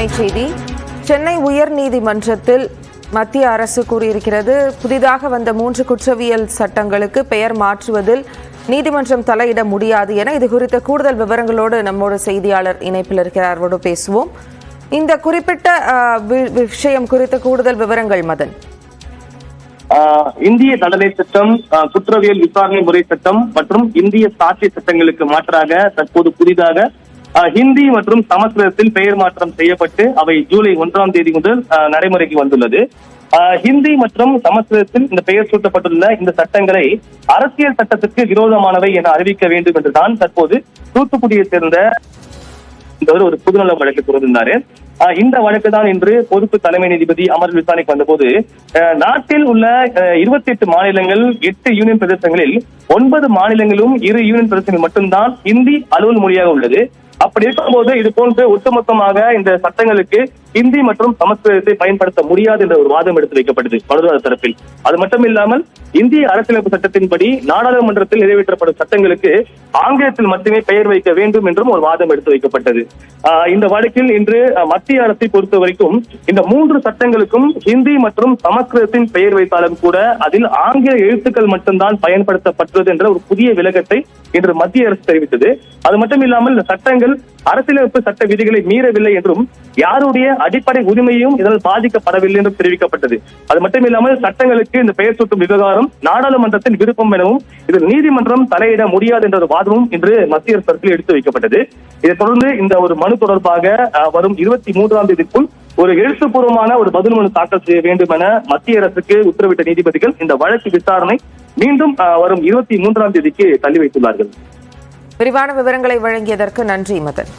அண்மை செய்தி. சென்னை உயர்நீதிமன்றத்தில் மத்திய அரசு கூறியிருக்கிறது புதிதாக வந்த மூன்று குற்றவியல் சட்டங்களுக்கு பெயர் மாற்றுவதில் நீதிமன்றம் தலையிட முடியாது என இது குறித்த கூடுதல் விவரங்களோடு நம்மோட செய்தியாளர் இணைப்பில் இருக்கிறார். அவரோடு பேசுவோம். இந்த குறிப்பிட்ட விஷயம் குறித்த கூடுதல் விவரங்கள் மதன். இந்திய தண்டனை சட்டம் குற்றவியல் விசாரணை முறை சட்டம் மற்றும் இந்திய சாட்சி சட்டங்களுக்கு மாற்றாக தற்போது புதிதாக ஹிந்தி மற்றும் சமஸ்கிருதத்தில் பெயர் மாற்றம் செய்யப்பட்டு அவை ஜூலை ஒன்றாம் தேதி முதல் நடைமுறைக்கு வந்துள்ளது. ஹிந்தி மற்றும் சமஸ்கிருதத்தில் இந்த பெயர் சூட்டப்பட்டுள்ள இந்த சட்டங்களை அரசியல் சட்டத்திற்கு விரோதமானவை என அறிவிக்க வேண்டும் என்றுதான் தற்போது தூத்துக்குடியை சேர்ந்த என்பவர் ஒரு புதுநல வழக்கு தொடர்ந்தாரு ஆஹ் இந்த வழக்கு தான் இன்று பொறுப்பு தலைமை நீதிபதி அமர் விசாரணைக்கு வந்தபோது நாட்டில் உள்ள இருபத்தி எட்டு மாநிலங்கள் எட்டு யூனியன் பிரதேசங்களில் ஒன்பது மாநிலங்களும் இரு யூனியன் பிரதேசங்கள் மட்டும்தான் ஹிந்தி அலுவல் மொழியாக உள்ளது. அப்படி இருக்கும்போது இது போன்று ஒட்டுமொத்தமாக இந்த சட்டங்களுக்கு ஹிந்தி மற்றும் சமஸ்கிருதத்தை பயன்படுத்த முடியாது என்ற ஒரு வாதம் எடுத்து வைக்கப்பட்டது மனுதாரர் தரப்பில். அது மட்டும் இல்லாமல் இந்திய அரசியலமைப்பு சட்டத்தின்படி நாடாளுமன்றத்தில் நிறைவேற்றப்படும் சட்டங்களுக்கு ஆங்கிலத்தில் மட்டுமே பெயர் வைக்க வேண்டும் என்றும் ஒரு வாதம் எடுத்து வைக்கப்பட்டது. இந்த வழக்கில் இன்று மத்திய அரசை பொறுத்த வரைக்கும் இந்த மூன்று சட்டங்களுக்கும் ஹிந்தி மற்றும் சமஸ்கிருதத்தின் பெயர் வைத்தாலும் கூட அதில் ஆங்கில எழுத்துக்கள் மட்டும்தான் பயன்படுத்தப்பட்டது என்ற ஒரு புதிய விலகத்தை இன்று மத்திய அரசு தெரிவித்தது. அது மட்டும் இல்லாமல் இந்த சட்டங்கள் அரசியலமைப்பு சட்ட விதிகளை மீறவில்லை என்றும் யாருடைய அடிப்படை உரிமையும் இதனால் பாதிக்கப்படவில்லை என்று தெரிவிக்கப்பட்டது. அது மட்டும் இல்லாமல் சட்டங்களுக்கு இந்த பெயர் சூட்டும் விவகாரம் நாடாளுமன்றத்தின் விருப்பம் எனவும் இதில் நீதிமன்றம் தலையிட முடியாது என்ற ஒரு வாதமும் இன்று மத்திய அரசு எடுத்து வைக்கப்பட்டது. இதைத் தொடர்ந்து இந்த ஒரு மனு தொடர்பாக வரும் இருபத்தி மூன்றாம் தேதிக்குள் ஒரு எழுத்துப்பூர்வமான ஒரு பதில் மனு தாக்கல் செய்ய வேண்டும் என மத்திய அரசுக்கு உத்தரவிட்ட நீதிபதிகள் இந்த வழக்கு விசாரணை மீண்டும் வரும் இருபத்தி மூன்றாம் தேதிக்கு தள்ளி வைத்துள்ளார்கள். விரிவான விவரங்களை வழங்கியதற்கு நன்றி மதன்.